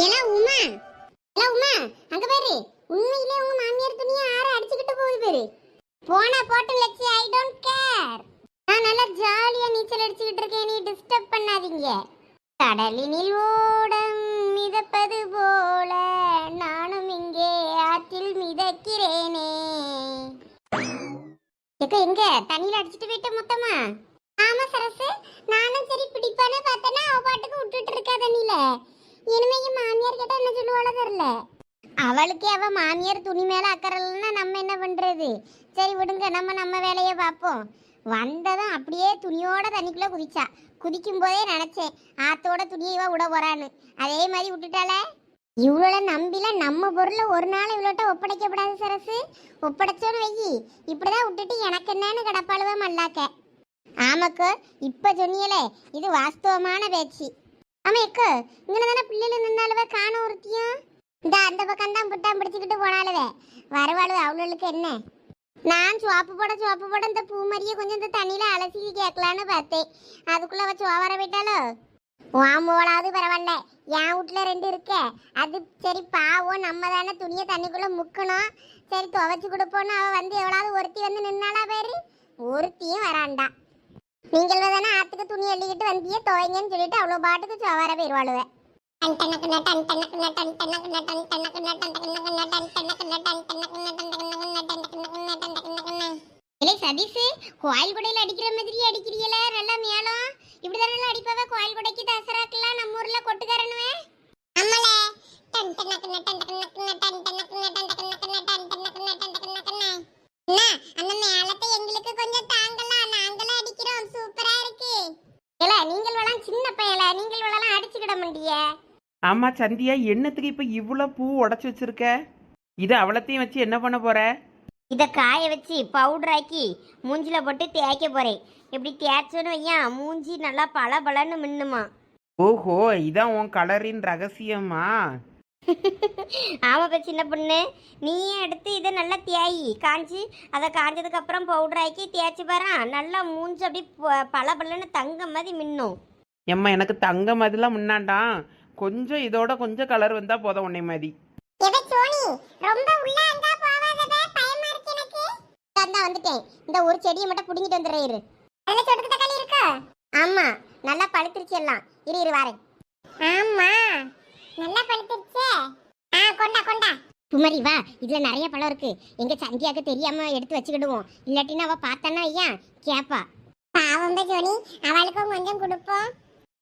ஏலா உமா. ஏலா உமா அங்க பாரு. உண்மையிலே உங்க மாமியார் துணியை ஆற அடிச்சுக்கிட்டு போகுது பாரு. போனா போட்டு லட்சி ஐ டோன்ட் கேர் நான் நல்லா ஜாலியா நீச்சல் அடிச்சுக்கிட்டு இருக்கேன். நீ டிஸ்டர்ப் பண்ணாதீங்க. கடலினில் ஓடம் மிதப்பது போல நானும் இங்கே ஆற்றில் மிதக்கிறேனே. எக்க எங்க? தண்ணியில் அடிச்சிட்டு போயிட்டு மொத்தமா? ஆமா சரசு நானும் சரி பிடிப்பானே பார்த்தேன்னா அவ பாட்டுக்கு விட்டுட்டு இருக்கா தண்ணியில. இனிமே என் மாமியார் கிட்ட என்ன சொல்லுவாளோ தெரியல. அவளுக்கே அவ மாமியார் துணி மேல அக்கறை இல்லைன்னா நம்ம என்ன பண்றது? சரி விடுங்க நம்ம நம்ம வேலையை பார்ப்போம். வந்ததும் அப்படியே துணியோட தண்ணிக்குள்ள குதிச்சா. குதிக்கும் போதே நினைச்சேன் ஆத்தோட துணியை இவ விட போறான்னு. அதே மாதிரி விட்டுட்டாளே. இவ்வளோ நம்பில நம்ம பொருளை ஒரு நாள் இவ்வளோட்ட ஒப்படைக்கப்படாது சரசு. ஒப்படைச்சோன்னு வெயி. இப்படிதான் விட்டுட்டு எனக்கு என்னன்னு கிடப்பாளுவ மல்லாக்க. ஆமாக்கோ இப்போ சொன்னியலே இது வாஸ்தவமான பேச்சு. ஆமா எக்கு. இங்கே தானே பிள்ளைகள் நின்னாலுவ காண ஒருத்தியும். இந்த அந்த பக்கம் தான் புட்டான் பிடிச்சிக்கிட்டு போனாலுவே வரவாளுவ அவளுக்கு என்ன? நான் சுவாப்பு போட சுவாப்பு போட இந்த பூ மாதிரியே கொஞ்சம் இந்த தண்ணியில் அலசி கேட்கலான்னு பார்த்தேன். அதுக்குள்ளே அவ சுவாவர போயிட்டாலோ உன் போலாவது பரவாயில்ல. என் வீட்ல ரெண்டு இருக்க. அது சரி பாவம். நம்ம தானே துணியை தண்ணிக்குள்ளே முக்கணும். சரி துவைச்சு கொடுப்போன்னு அவள் வந்து எவ்வளவு ஒருத்தி வந்து நின்னாளா பேரு? ஒருத்தியும் வராண்டா. நீங்கள் தானே ஆத்துக்கு துணி அள்ளிக்கிட்டு வந்தியே துவைங்கன்னு சொல்லிட்டு அவ்வளோ பாட்டுக்கு சவார போயிடுவாளுவேன் இல்லை சதீஷ் கோயில் குடையில் அடிக்கிற மாதிரி அடிக்கிறீங்கள நல்லா மேலும் இப்படிதானே அடிப்பாவ கோயில் குடைக்கு தசராக்கெல்லாம் நம்ம ஊர்ல கொட்டுக்காரனுவே ஆமாலே டன் டன் டனக்குன டன் டனக்குன டன் டனக்குன டன் டனக்குன டன் டனக்குன அண்ணா அந்த மேலத்தை எங்களுக்கு கொஞ்சம் தாங்கலாம் நாங்களும் அடிக்கிறோம் சூப்பரா இருக்கு. ஏல நீங்கள் வளம் சின்ன பையல நீங்கள் வளம் அடிச்சுக்கிட முடிய ஆமா சந்தியா என்னத்துக்கு இப்ப இவ்வளோ பூ உடைச்சு வச்சிருக்க? இது அவளத்தையும் வச்சு என்ன பண்ண போற? இதை காய வச்சு பவுடர் ஆக்கி மூஞ்சில போட்டு தேய்க்க போறேன். இப்படி தேய்ச்சோன்னு வையன் மூஞ்சி நல்லா பல பலன்னு மின்னுமா. ஓஹோ இதான் உன் கலரின் ரகசியமா? ஆமாப்பா சின்ன பொண்ணு. நீயே எடுத்து இதை நல்லா தேயி காஞ்சி அதை காஞ்சதுக்கு அப்புறம் பவுடர் ஆக்கி தேய்ச்சி பாரு. நல்லா மூஞ்சி அப்படி பல பலன்னு தங்க மாதிரி மின்னும். எம்மா எனக்கு தங்க மாதிரிலாம் முன்னாண்டாம் கொஞ்சம் இதோட கொஞ்சம் கலர் வந்தா போதும் உன்னை மாதிரி. வந்துட்டேன். இந்த ஒரு செடியை மட்டும் புடிங்கிட்டு வந்துடுறேன் அதுல சொடுக்கு தக்காளி இருக்கா? ஆமா நல்லா பழுத்துருச்சு எல்லாம். இரு இரு வாரேன். ஆமா. நல்லா பழுத்துருச்சே ஆ கொண்டா கொண்டா. குமரி வா. இதுல நிறைய பழம் இருக்கு. எங்க சந்தியாக்கு தெரியாம எடுத்து வச்சுக்கிடுவோம். இல்லாட்டினா அவ பார்த்தானா ஐயா? கேப்பா. பாவம் ஜோனி. அவளுக்கும் கொஞ்சம் கொடுப்போம்.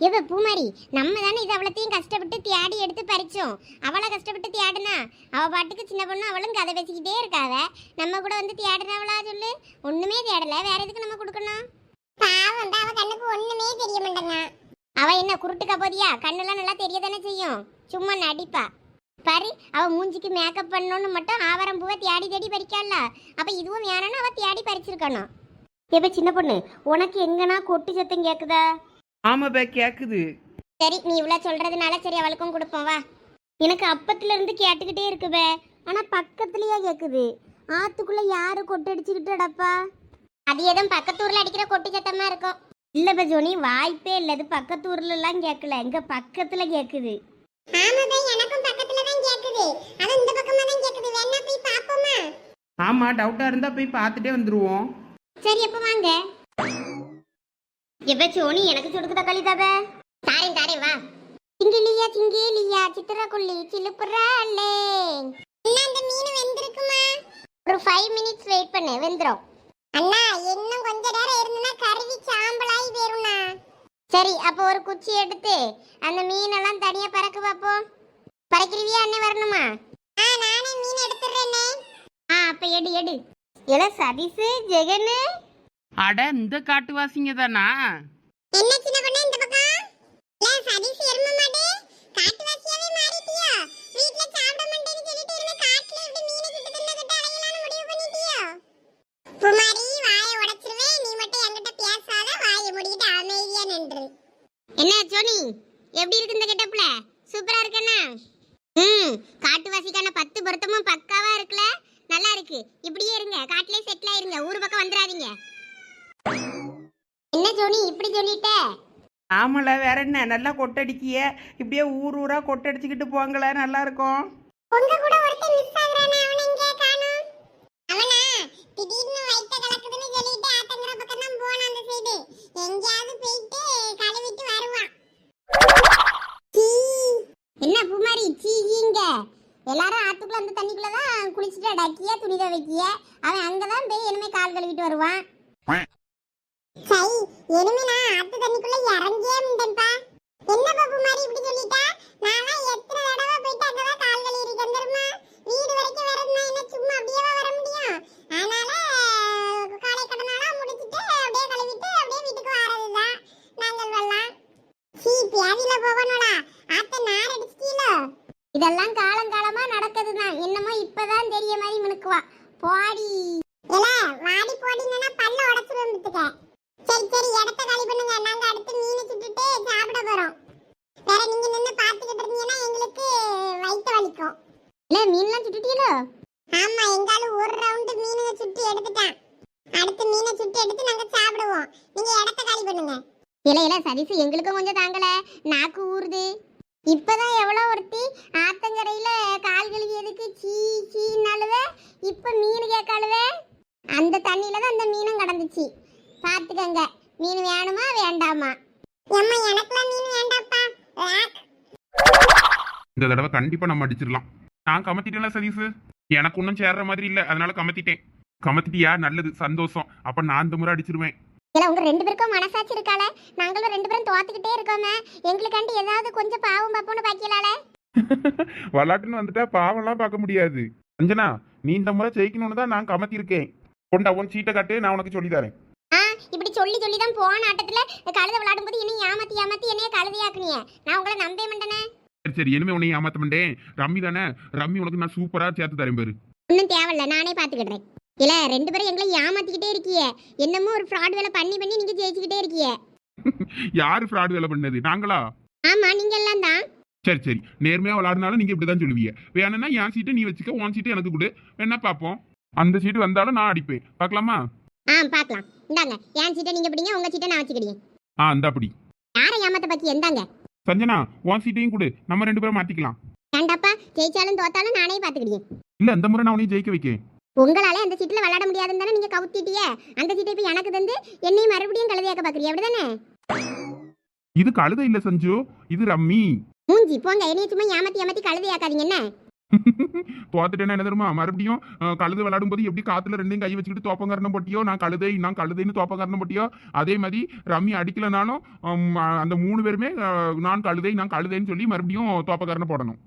இவ பூமாரி நம்ம தானே இது அவ்வளோத்தையும் கஷ்டப்பட்டு தேடி எடுத்து பறிச்சோம். அவளை கஷ்டப்பட்டு தியாடுனா? அவள் பாட்டுக்கு சின்ன பொண்ணு அவளும் கதை பேசிக்கிட்டே இருக்காத நம்ம கூட வந்து தியாடுறவளா சொல்லு. ஒன்றுமே தேடலை. வேற எதுக்கு நம்ம கொடுக்கணும்? பாவம் அவ கண்ணுக்கு ஒன்றுமே தெரிய மாட்டேங்க அவள் என்ன குருட்டுக்கா போதியா? கண்ணெல்லாம் நல்லா தெரிய தானே செய்யும். சும்மா நடிப்பா. பாரு அவ மூஞ்சிக்கு மேக்கப் பண்ணணும்னு மட்டும் ஆவாரம் பூவை தேடி தேடி பறிக்கால அப்ப இதுவும் வேணும்னு அவ தேடி பறிச்சிருக்கணும். இப்ப சின்ன பொண்ணு உனக்கு எங்கனா கொட்டு சத்தம் கேக்குதா? ஆமா பே கேக்குது. சரி நீ இவ்வளவு சொல்றதுனால சரி அவளுக்கும் கொடுப்போம் வா. எனக்கு அப்பத்துல இருந்து கேட்டுக்கிட்டே இருக்குவே ஆனா பக்கத்துலயே கேக்குது. ஆத்துக்குள்ள யாரு கொட்டு அடிச்சுக்கிட்டு அடப்பா அது எதுவும் பக்கத்தூர்ல அடிக்கிற கொட்டு சத்தமா இருக்கும். இல்ல பஜோனி வாய்ப்பே இல்ல இது பக்கத்தூர்ல எல்லாம் கேட்கல எங்க பக்கத்துல கேக்குது. இந்த ஆமா டவுட்டா இருந்தா போய் பார்த்துட்டே வந்துருவோம். சரி எப்ப வாங்க. எப்ப சோனி எனக்கு சுடுக்கு தக்காளி தாப? தாரேன் தாரேன் வா. சிங்கிலியா சிங்கிலியா சித்திரக்குள்ளி சிலுப்புறாளே. அந்த மீன் வெந்திருக்குமா? ஒரு ஃபைவ் மினிட்ஸ் வெயிட் பண்ணு வெந்துரும். அண்ணா இன்னும் கொஞ்ச நேரம் இருந்துனா கருவி சாம்பலாகி போயிரும்ண்ணா சரி அப்போ ஒரு குச்சி எடுத்து அந்த மீனெல்லாம் தனியா பறக்க பார்ப்போம் பறக்கிறவியா அண்ணன் வரணுமா? ஆ நானே மீன் எடுத்துடுறேனே. ஆ அப்ப எடு எடு. எல சதீஷ் ஜெகனு. அட இந்த காட்டுவாசிங்க தானா? என்ன நின்று என்ன சோனி? எப்படி இருக்கு இந்த கெட்டப்ல சூப்பரா இருக்கண்ணா ம் காட்டுவாசிக்கான பத்து பொருத்தமும் பக்காவா இருக்குல்ல? நல்லா இருக்கு. இப்படியே இருங்க. காட்டிலே செட்டில் ஆயிருங்க. ஊர் பக்கம் வந்துடாதீங்க. என்ன ஜோனி இப்படி சொல்லிட்ட? ஆமால வேற என்ன? நல்லா கொட்டடிக்கிய. இப்படியே ஊர் ஊரா கொட்டடிச்சுக்கிட்டு போங்களே நல்லா இருக்கும். உங்க கூட ஒருத்தன் மிஸ் ஆகுறானே அவனை இங்கே காணோம். அவனா? திடீர்னு வயித்த கலக்குதுன்னு சொல்லிட்டு ஆத்தங்கர பக்கம் தான் போனான் எங்கேயாவது போயிட்டு கழுவிட்டு வருவான். என்ன பூமாரி சீங்க எல்லாரும் ஆத்துக்குள்ள அந்த தண்ணிக்குள்ள தான் குளிச்சுட்டு அடக்கிய துணி துவைக்கிய. அவன் அங்கதான் போய் இனிமே கால் கழுவிட்டு வருவான். சை இனிமே நான் ஆத்து தண்ணிக்குள்ள இறங்கியே முண்டேன்ப்பா என்ன பாப்பு மாதிரி இப்படி சொல்லிட்டா? நான் எத்தனை தடவை போயிட்டு அங்கதான் கால் கழுவி இருக்கேன் தெரியுமா வீடு வரைக்கும் வரணும்னா என்ன சும்மா அப்படியே வர முடியும் அதனால காலை கடனாலாம் முடிச்சிட்டு அப்படியே கழுவிட்டு அப்படியே வீட்டுக்கு வரதுதான் நாங்கள் வரலாம் சீ பியாதியில போகணும்டா ஆத்த நார் அடிச்சிட்டீல இதெல்லாம் காலங்காலமா நடக்குதுதான் என்னமோ இப்பதான் தெரிய மாதிரி மினுக்குவா போடி இல்ல வாடி போடினா பல்ல உடைச்சிரும் வந்துட்டுக்க சரி சரி இடத்த காலி பண்ணுங்க நாங்க அடுத்து மீனை சுட்டுட்டு சாப்பிட போறோம் வேற நீங்க நின்னு பாத்துக்கிட்டு இருந்தீங்கன்னா எங்களுக்கு வலிக்கும் இல்ல மீன்லாம் சுட்டுட்டீங்களோ ஆமா எங்காலும் ஒரு ரவுண்டு மீனுங்க சுட்டு எடுத்துட்டான். அடுத்து மீனை சுட்டு எடுத்து நாங்க சாப்பிடுவோம். நீங்க இடத்த காலி பண்ணுங்க. இல்ல இல்ல சதீசு எங்களுக்கும் கொஞ்சம் தாங்கல. நாக்கு ஊறுது. இப்பதான் எவ்வளோ ஒருத்தி? ஆத்தங்கரையில கால் கழுவியதுக்கு சீ சீனாலுவ இப்ப மீன் கேட்காளுவே. அந்த தண்ணியில தான் அந்த மீனும் கடந்துச்சு. பாத்துக்கங்க மீன் வேணுமா வேண்டாமா? எம்மா எனக்குலாம் மீன் வேண்டாப்பா. இந்த தடவை கண்டிப்பா நம்ம அடிச்சிடலாம். நான் கமத்திட்டேன்ல சதீஷ்? எனக்கு ஒன்றும் சேர்ற மாதிரி இல்லை. அதனால கமத்திட்டேன். கமத்திட்டியா? நல்லது. சந்தோஷம். அப்ப நான் இந்த முறை அடிச்சிருவேன். இல்ல உங்க ரெண்டு பேருக்கும் மனசாட்சி இருக்கால? நாங்களும் ரெண்டு பேரும் தோத்துக்கிட்டே இருக்கோமே. எங்களுக்காண்டி ஏதாவது கொஞ்சம் பாவம் பாப்போம்னு பாக்கலால விளாட்டுன்னு வந்துட்டா பாவம்லாம் பார்க்க முடியாது. அஞ்சனா நீ இந்த முறை ஜெயிக்கணும்னு தான் நான் கமத்திருக்கேன் கொண்டா உன் சீட்டை காட்டு. நான் உனக்கு சொல்லி தரேன். ஆ இப்படி சொல்லி சொல்லி தான் போன ஆட்டத்துல கழுத விளையாடும் போது என்ன ஏமாத்தி ஏமாத்தி என்னைய கழுதையாக்குனிய. நான் உங்களை நம்பவே மாட்டேனே. சரி சரி இனிமே உன்னை ஏமாத்த மாட்டேன். ரம்மி தானே? ரம்மி உனக்கு நான் சூப்பரா சேர்த்து தரேன் பாரு. ஒன்றும் தேவையில்ல நானே பாத்துக்கிடுறேன் இல்ல ரெண்டு பேரும் எங்களை ஏமாத்திக்கிட்டே இருக்கிய. என்னமோ ஒரு ஃப்ராட் வேலை பண்ணி பண்ணி நீங்க ஜெயிச்சுக்கிட்டே இருக்கிய. யாரு ஃப்ராட் வேலை பண்ணது? நாங்களா? ஆமா நீங்க எல்லாம் தான். சரி சரி. நேர்மையா விளாடுனாலும் நீங்க இப்படிதான் சொல்லுவீங்க. வேணும்னா என் சீட்டை நீ வச்சுக்க உன் சீட்டை எனக்கு கொடு. வேணா பார்ப்போம். அந்த சீட்டு வந்தாலும் நான் அடிப்பேன். பார்க்கலாமா? ஆ பார்க்கலாம். இந்தாங்க என் சீட்டை நீங்க பிடிங்க உங்க சீட்டை நான் வச்சுக்கிடுங்க ஆ அந்த அப்படி யாரை ஏமாத்த பத்தி எந்தாங்க சஞ்சனா உன் சீட்டையும் கொடு. நம்ம ரெண்டு பேரும் மாத்திக்கலாம். வேண்டாப்பா ஜெயிச்சாலும் தோத்தாலும் நானே பாத்துக்கிடுவேன் இல்ல இந்த முறை நான் உன்னையும் ஜெயிக்க வைக்கேன். உங்களால அந்த சீட்ல விளையாட முடியாதுன்னு தானே நீங்க கவுத்திட்டிய அந்த சீட்டை இப்ப எனக்கு தந்து என்னையும் மறுபடியும் கழுதையாக்க பாக்குறீங்க. அப்படிதானே? இது கழுதை இல்ல சஞ்சு. இது ரம்மி. மூஞ்சி போங்க. என்னைய சும்மா ஏமாத்தி ஏமாத்தி கழுதையாக்காதீங்க என்ன? தோத்துட்டேன்னா என்ன தெரியுமா? மறுபடியும் கழுதை விளையாடும் போது எப்படி காத்துல ரெண்டையும் கை வச்சுக்கிட்டு தோப்பங்கரணம் போட்டியோ? நான் கழுதை நான் கழுதைன்னு தோப்பங்கரணம் போட்டியோ? அதே மாதிரி ரம்மி அடிக்கலனாலும் அந்த மூணு பேருமே நான் கழுதை நான் கழுதைன்னு சொல்லி மறுபடியும் தோப்பக்கரணம் போடணும்.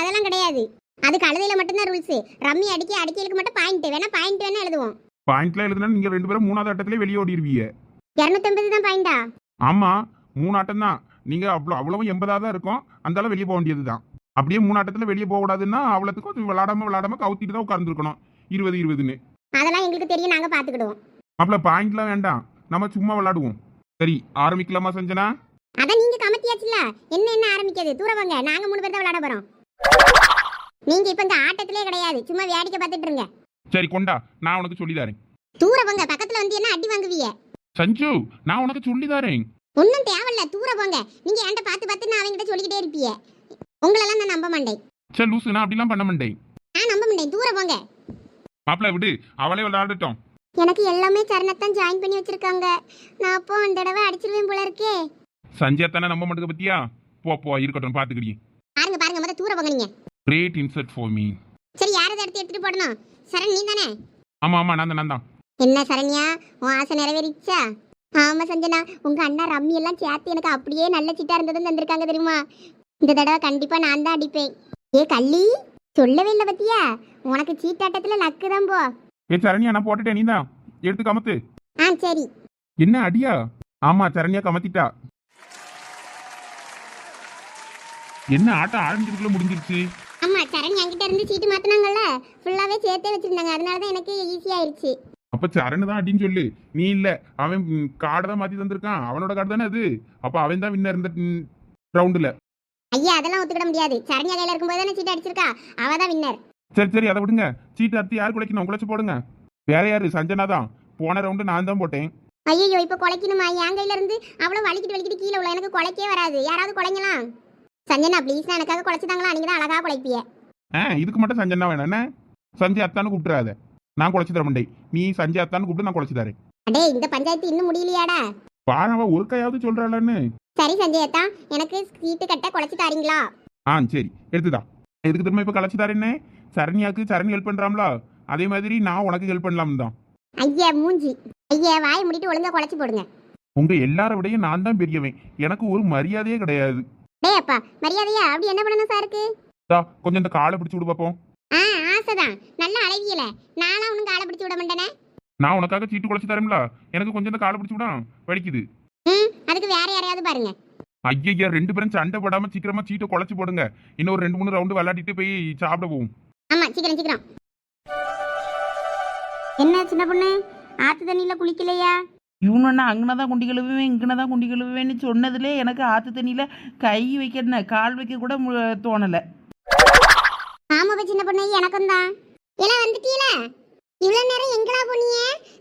அதெல்லாம் கிடையாது. அது கழுதையில மட்டும்தான் ரூல்ஸ் ரம்மி அடிக்க அடிக்கலுக்கு மட்டும் பாயிண்ட் வேணா பாயிண்ட் வேணா எழுதுவோம். பாயிண்ட்ல எழுதுனா நீங்க ரெண்டு பேரும் மூணாவது ஆட்டத்திலே வெளியே ஓடிடுவீங்க இரநூத்தம்பது தான் பாயிண்டா ஆமா மூணு ஆட்டம் தான். நீங்க அவ்வளோ அவ்வளவு எண்பதா தான் இருக்கும். அந்த அளவு வெளியே போக வேண்டியது தான் அப்படியே மூணு ஆட்டத்துல வெளியே போக கூடாதுன்னா அவ்வளோத்துக்கும் விளாடாம விளாடாம கவுத்திட்டு தான் உட்கார்ந்துருக்கணும். இருபது இருபதுன்னு. அதெல்லாம் எங்களுக்கு தெரியும். நாங்க பாத்துக்கிடுவோம். அப்பல பாயிண்ட்லாம் வேண்டாம். நம்ம சும்மா விளாடுவோம் சரி ஆரம்பிக்கலாமா சஞ்சனா? அதான் நீங்க கமத்தியாச்சுல என்ன என்ன ஆரம்பிக்கிறது தூர வாங்க நாங்க மூணு பேர் தான் விளையாட போறோம். நீங்க இப்ப இந்த ஆட்டத்திலே கிடையாது. சும்மா வேடிக்கை பார்த்துட்டு இருங்க. சரி கொண்டா. நான் உனக்கு சொல்லி தரேன் தூர போங்க. பக்கத்துல வந்து என்ன அடி வாங்குவீங்க? சஞ்சு நான் உனக்கு சொல்லி தரேன் ஒன்றும் தேவையில்ல. தூர போங்க. நீங்க என்கிட்ட பார்த்து பார்த்து நான் அவங்ககிட்ட சொல்லிக்கிட்டே இருப்பீங்க உங்களெல்லாம் நான் நம்ப மாட்டேன். சரி லூசு நான் அப்படிலாம் பண்ண மாட்டேன். நான் நம்ப மாட்டேன். தூர போங்க. மாப்பிள்ள விடு. அவளே விளையாடட்டும். எனக்கு எல்லாமே சரணத்தான் ஜாயின் பண்ணி வச்சிருக்காங்க. நான் அப்போ அந்த தடவை அடிச்சிருவேன் போல இருக்கே. சஞ்சய் தானே நம்ப மாட்டேங்க பத்தியா? போ போ இருக்கட்டும் பாத்துக்கிடியே பாருங்க பாருங்க மொதல் தூர போங்க நீங்க. கிரேட் இன்சர்ட் ஃபார் மீ சரி யாரதை எடுத்து எடுத்துட்டு போடணும்? சரண் நீ தானே? ஆமா ஆமா நான் தான் நான் தான். என்ன சரண்யா? உன் ஆசை நிறைவேறிச்சா? ஆமா சஞ்சனா உங்க அண்ணா ரம்மி எல்லாம் சேர்த்து எனக்கு அப்படியே நல்ல சீட்டா இருந்ததுன்னு தந்திருக்காங்க தெரியுமா? இந்த தடவை கண்டிப்பா நான் தான் அடிப்பேன். ஏ கள்ளி சொல்லவே இல்லை பத்தியா? உனக்கு சீட்டாட்டத்துல லக்கு தான் போ. ஏ சரண்யா நான் போட்டுட்டேன் நீ தான். எடுத்து கமத்து. ஆ சரி. என்ன அடியா? ஆமா சரண்யா கமத்திட்டா. என்ன ஆட்டம் ஆரம்பிக்கிறதுக்குள்ள முடிஞ்சிருச்சு? ஆமா சரண் என்கிட்ட இருந்து சீட்டு மாத்தினாங்கல்ல? ஃபுல்லாவே சேர்த்தே வச்சிருந்தாங்க. அதனால தான் எனக்கு ஈஸி ஆயிருச்சு. அப்ப சரண் தான் அடின்னு சொல்லு. நீ இல்ல. அவன் கார்டை தான் மாத்தி தந்திருக்கான். அவனோட கார்டு தானே அது? அப்ப அவன் தான் வின்னர் இந்த ரவுண்டுல ஐயா அதெல்லாம் ஒத்துக்கிட முடியாது. சரண்யா கையில இருக்கும்போது தானே சீட்டு அடிச்சிருக்கா? அவ தான் வின்னர் சரி சரி அதை விடுங்க. சீட்டு அறுத்து யார் குலைக்கணும்? குலைச்சு போடுங்க. வேற யாரு? சஞ்சனா தான். போன ரவுண்டு நான் தான் போட்டேன். ஐயோ இப்போ குலைக்கணுமா? என் கையில இருந்து அவ்வளோ வலிக்கிட்டு வலிக்கிட்டு கீழே உள்ள எனக்கு குலைக்கே வராது. யாராவது குலைங்களாம் சஞ்சனா ப்ளீஸ் நான் எனக்காக குலைச்சிட்டாங்களா? நீங்க தான் அழகா குலைப்பிய ஆ இதுக்கு மட்டும் சஞ்சனா வேணும். என்ன? சஞ்சய் அத்தான்னு கூப்பிட்டுறாத. நான் குழச்சி தர மாட்டேன். நீ சஞ்சய் அத்தான்னு கூப்பிட்டு நான் குழச்சி தரேன். அடே இந்த பஞ்சாயத்து இன்னும் முடியலையாடா? பாரவ ஒரு கையாவது சொல்றாளன்னு. சரி சஞ்சய் அத்தா எனக்கு சீட்டு கட்ட குலைச்சி தாரீங்களா? ஆ சரி எடுத்துதா. எதுக்கு திரும்ப இப்போ கலைச்சி தரேன்னே? சரண்யாக்கு சரண் ஹெல்ப் பண்றாங்களா? அதே மாதிரி நான் உனக்கு ஹெல்ப் பண்ணலாம் தான். ஐயா மூஞ்சி. ஐயா வாயை முடிட்டு ஒழுங்கா குலைச்சி போடுங்க. உங்க எல்லார விடையும் நான் தான் பெரியவன். எனக்கு ஒரு மரியாதையே கிடையாது. டேய் அப்பா மரியாதையா? அப்படி என்ன பண்ணணும் சாருக்கு? தா கொஞ்சம் இந்த காலை பிடிச்சு விடு பார்ப்போம் ஆ ஆசைதான் நல்ல அழகியல. நானும் உனக்கு ஆளை பிடிச்சி விட மாட்டேனே? நான் உனக்காக சீட்டு குழச்சி தரேன்ல. எனக்கு கொஞ்சம் இந்த காலை பிடிச்சு விடா. வலிக்குது. ம் அதுக்கு வேற யாரையாவது பாருங்க. ஐயா ரெண்டு பேரும் சண்டை போடாம சீக்கிரமா சீட்டை குழச்சி போடுங்க. இன்னொரு ரெண்டு மூணு ரவுண்டு விளையாடிட்டு போய் சாப்பிட போவோம். ஆமா சீக்கிரம் சீக்கிரம். என்ன சின்ன பொண்ணு? ஆத்து தண்ணியில குளிக்கலையா? இவனு அங்கன தான் குண்டி கழுவுவேன் இங்கன தான் குண்டி கழுவுவேன்னு சொன்னதுலே எனக்கு ஆற்று தண்ணியில் கை வைக்க கால் வைக்க கூட தோணலை. ஆமாப்பா சின்ன பொண்ணு எனக்கும் தான் எல்லாம் வந்துட்டீல இவ்வளவு நேரம் எங்கடா போனீங்க?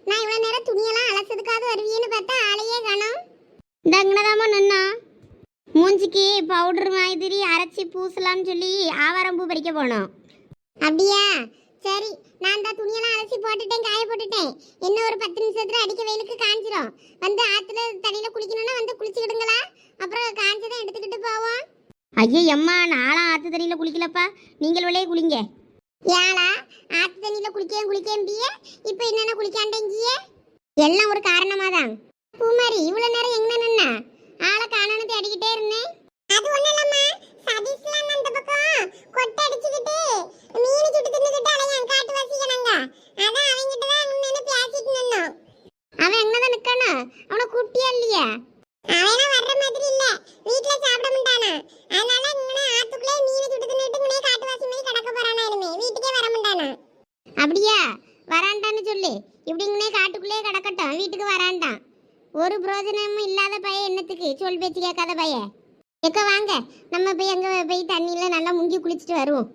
நான் இவ்வளவு நேரம் துணியெல்லாம் அலசதுக்காவது வருவீன்னு பார்த்தா ஆளையே காணோம். இந்த அங்கனதாமா நின்னா. மூஞ்சிக்கு பவுடர் மாதிரி அரைச்சி பூசலாம்னு சொல்லி ஆவாரம் பூ பறிக்க போனோம். அப்படியா? சரி நான் தான் துணியெல்லாம் அலசி போட்டுட்டேன் காய போட்டுட்டேன். இன்னும் ஒரு பத்து நிமிஷத்துல அடிக்க வெயிலுக்கு காஞ்சிரும். வந்து ஆத்துல தண்ணியில குளிக்கணும்னா வந்து குளிச்சுக்கிடுங்களா? அப்புறம் காஞ்சதை எடுத்துக்கிட்டு போவோம். ஐயோ அம்மா நானும் ஆத்து தண்ணியில குளிக்கலப்பா. நீங்கள் விளையே குளிங்க. ஏளா ஆத்து தண்ணியில குளிக்கேன் குளிக்கேன் பிய. இப்போ என்னென்ன குளிக்காண்டேங்கிய எல்லாம் ஒரு காரணமா தான் பூமாரி இவ்வளவு நேரம் எங்க நின்னா? ஆளை காணோன்னு தேடிக்கிட்டே இருந்தேன் அது ஒண்ணு இல்லம்மா. சதீஷ்லாம் அந்த பக்கம் கொட்டை அடிச்சுக்கிட்டு மீன் சுட்டு தின்னுக்கிட்டு அலையான் காட்டுவாசி நாங்க அதான் அவங்கிட்ட தான் நின்னு பேசிட்டு நின்னோம். அவன் எங்கதான் நிக்கணும் அவனை கூட்டியா இல்லையா? அவனா வர்ற மாதிரி இல்ல. வீட்டுல சாப்பிட மாட்டானா. அதனால இங்கனே ஆத்துக்குள்ளே மீன் சுட்டு தின்னுட்டு இங்கனே காட்டுவாசி மாதிரி கிடக்க இனிமே வீட்டுக்கே வர மாட்டானா அப்படியா? வராண்டான்னு சொல்லு. இப்படிங்கனே காட்டுக்குள்ளே கிடக்கட்டும். வீட்டுக்கு வராண்டான் ஒரு பிரோஜனமும் இல்லாத பையன் என்னத்துக்கு? சொல் பேச்சு கேட்காத பையன். எக்க வாங்க. நம்ம போய் எங்க போய் தண்ணியில நல்லா முங்கி குளிச்சுட்டு வருவோம்.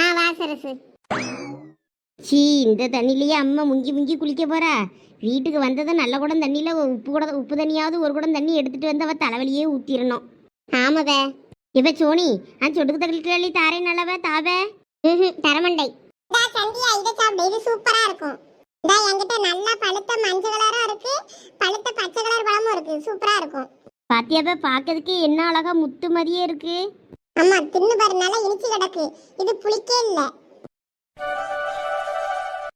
ஆ வா சரசு. சீ இந்த தண்ணிலேயே அம்மா முங்கி முங்கி குளிக்க போறா. வீட்டுக்கு வந்ததும் நல்ல குடம் தண்ணியில உப்பு கூட உப்பு தண்ணியாவது ஒரு குடம் தண்ணி எடுத்துட்டு வந்து தலைவலியே ஊத்திரணும். ஆமாவே. இப்ப சோனி ஆ சொடுக்கு தகவல் தாரே நல்லவ தாவே. தரமண்டை. சந்தியா இதை சாப்பிடு. இது சூப்பரா இருக்கும். இதா என்கிட்ட நல்லா பழுத்த மஞ்சள் கலரா இருக்கு. பழுத்த பச்சை கலர் பழமும் இருக்கு. சூப்பரா இருக்கும். பாத்தியாப்ப பாக்கிறதுக்கு என்ன அழகா முத்து மாதிரியே இருக்கு. ஆமா தின்னு பாரு நல்லா இனிச்சு கிடக்கு. இது புளிக்கே இல்ல.